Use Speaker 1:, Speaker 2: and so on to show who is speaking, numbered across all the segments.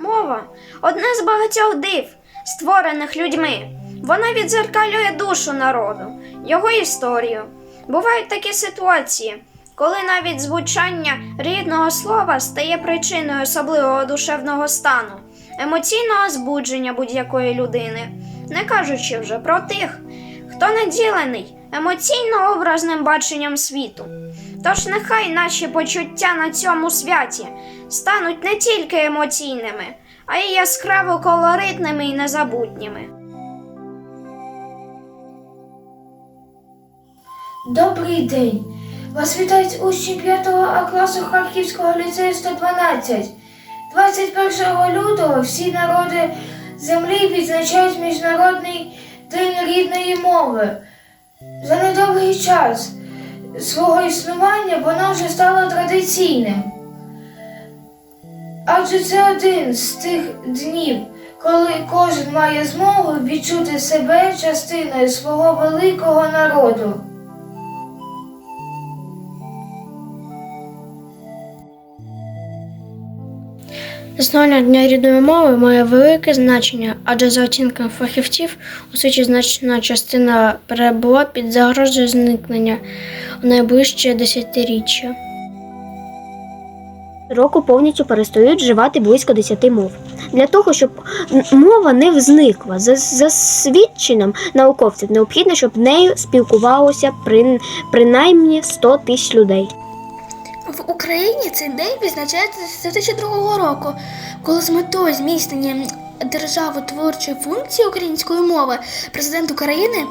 Speaker 1: Мова одне з багатьох див, створених людьми. Вона відзеркалює душу народу, його історію. Бувають такі ситуації, коли навіть звучання рідного слова стає причиною особливого душевного стану, емоційного збудження будь-якої людини, не кажучи вже про тих, хто наділений емоційно образним баченням світу. Тож нехай наші почуття на цьому святі стануть не тільки емоційними, а й яскраво колоритними і незабутніми.
Speaker 2: Добрий день! Вас вітають учні 5 А класу Харківського ліцею 112. 21 лютого всі народи землі відзначають Міжнародний день рідної мови. За недовгий час свого існування воно вже стало традиційним. Адже це один з тих днів, коли кожен має змогу відчути себе частиною свого великого народу.
Speaker 3: Існування дня рідної мови має велике значення, адже за оцінками фахівців у світі значна частина перебула під загрозою зникнення у найближче десятиріччя.
Speaker 4: року повністю перестають вживати близько 10 мов. Для того, щоб мова не зникла, за, за свідченням науковців, необхідно, щоб нею спілкувалося при, принаймні 100 тисяч людей.
Speaker 5: В Україні цей день відзначається з 2002 року, коли з метою зміцнення державотворчої функції української мови президент України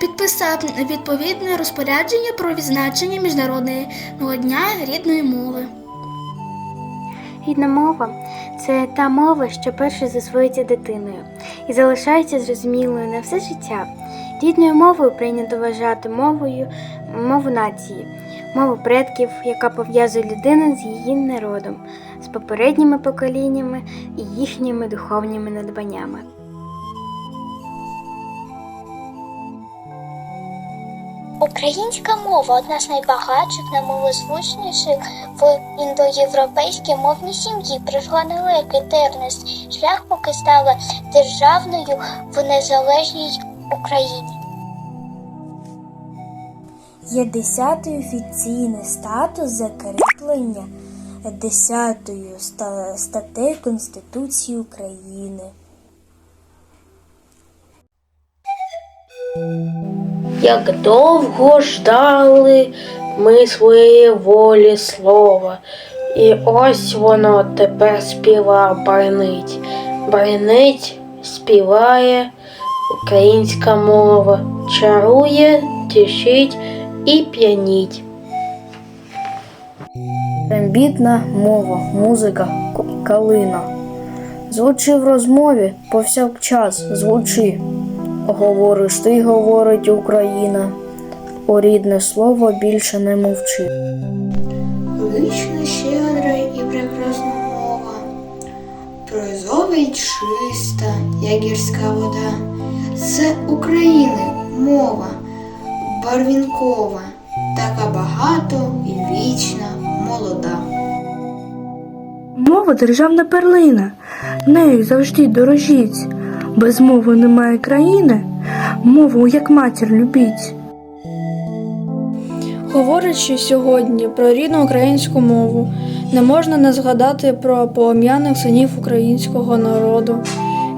Speaker 5: підписав відповідне розпорядження про відзначення Міжнародного дня рідної мови.
Speaker 3: Рідна мова це та мова, що перше засвоїться дитиною і залишається зрозумілою на все життя. Рідною мовою прийнято вважати мовою мову нації, мову предків, яка пов'язує людину з її народом, з попередніми поколіннями і їхніми духовніми надбаннями.
Speaker 6: Українська мова одна з найбагатших, наймовозвучніших в індоєвропейській мовній сім'ї. Нелегкий тернис шлях, поки стала державною в незалежній Україні.
Speaker 7: Є десятий офіційний статус закріплення десятою ста- статтею Конституції України.
Speaker 8: Як довго ждали ми своєї волі слова, і ось воно тепер співа бренить. Бренить, співає українська мова, чарує, тішить і п'яніть.
Speaker 9: Трембітна мова, музика, калина. Звучи в розмові повсякчас, звучи. Говориш ти, говорить Україна. О рідне слово більше не мовчи.
Speaker 2: Велична, щедра і прекрасна мова, прозова й чиста, як гірська вода. Це України мова, барвінкова, така багато і вічна, молода.
Speaker 10: Мова державна перлина, нею завжди дорожіть. Без мови немає країни, мову як матір любіть.
Speaker 11: Говорячи сьогодні про рідну українську мову, не можна не згадати про полум'яних синів українського народу,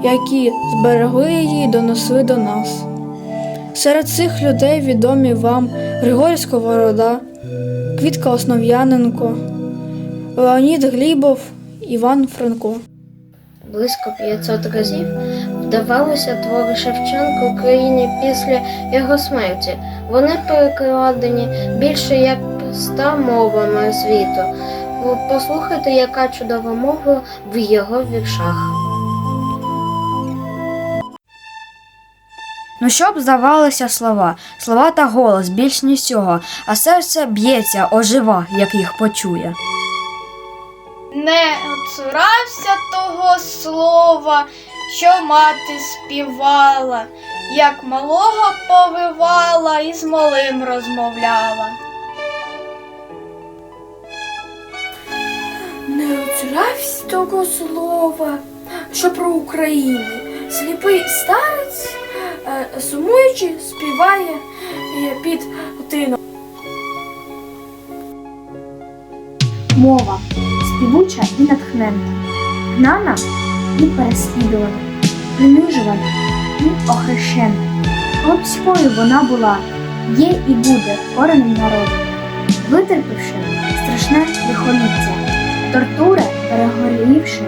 Speaker 11: які зберегли її і донесли до нас. Серед цих людей відомі вам Григорій Сковорода, Квітка Основ'яненко, Леонід Глібов, Іван Франко.
Speaker 3: Близько 500 разів вдавалося твори Шевченка Україні після його смерті. Вони перекладені більше як ста мовами світу. Послухайте, яка чудова мова в його віршах.
Speaker 4: Ну що б здавалося слова, слова та голос більш ніж цього, а серце б'ється, ожива, як їх почує.
Speaker 5: Не цурався того слова, що мати співала, як малого повивала і з малим розмовляла.
Speaker 12: Не Гравсь того слова, що про Україну. Сліпий старець, сумуючи, співає е, під тином.
Speaker 13: Мова співуча і натхненна, гнана і переслідувана, принижувана і охрещена. Хлопською вона була, є і буде коренем народу, витерпівши страшне лихоліття, тортури перегорівши,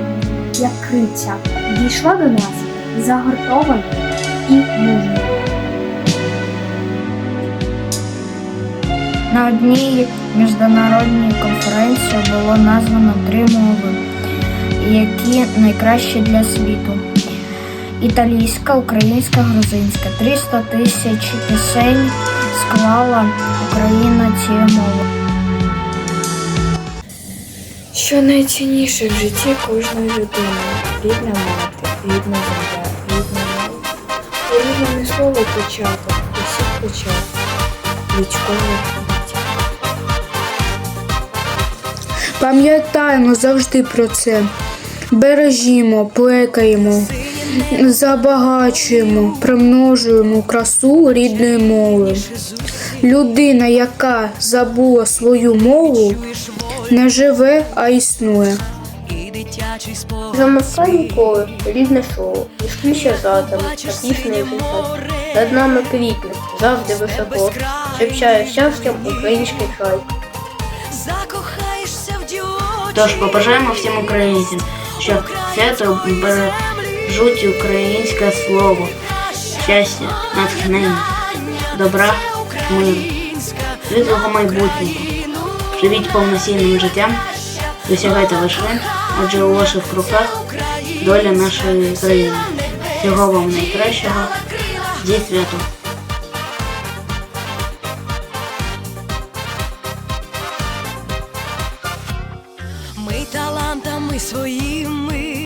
Speaker 13: як криця, дійшла до нас загортована і мужня.
Speaker 2: На одній міжнародній конференції було названо три мови, які найкращі для світу. Італійська, українська, грузинська. 300 тисяч пісень склала Україна цією мовою.
Speaker 12: Що найцінніше в житті кожної людини рідна мати, рідна земля. І не слово початок, усіх початок, вічкове життя.
Speaker 9: Пам'ятаємо завжди про це. Бережімо, плекаємо, забагачуємо, примножуємо красу рідної мови. Людина, яка забула свою мову, не живе, а існує.
Speaker 8: Замовкай ніколи, рідне слово, і ще задом, пісний результат. Над нами квітне, завжди високо, шепчає щастям український край.
Speaker 14: Тож побажаємо всім українцям, щоб свято бережуть українське слово, щастя, натхнення, добра, миру, світлого майбутнього. Живіть повноцінним життям, досягайте вершин, адже у ваших руках доля нашої країни. Всього вам найкращого, зі святом!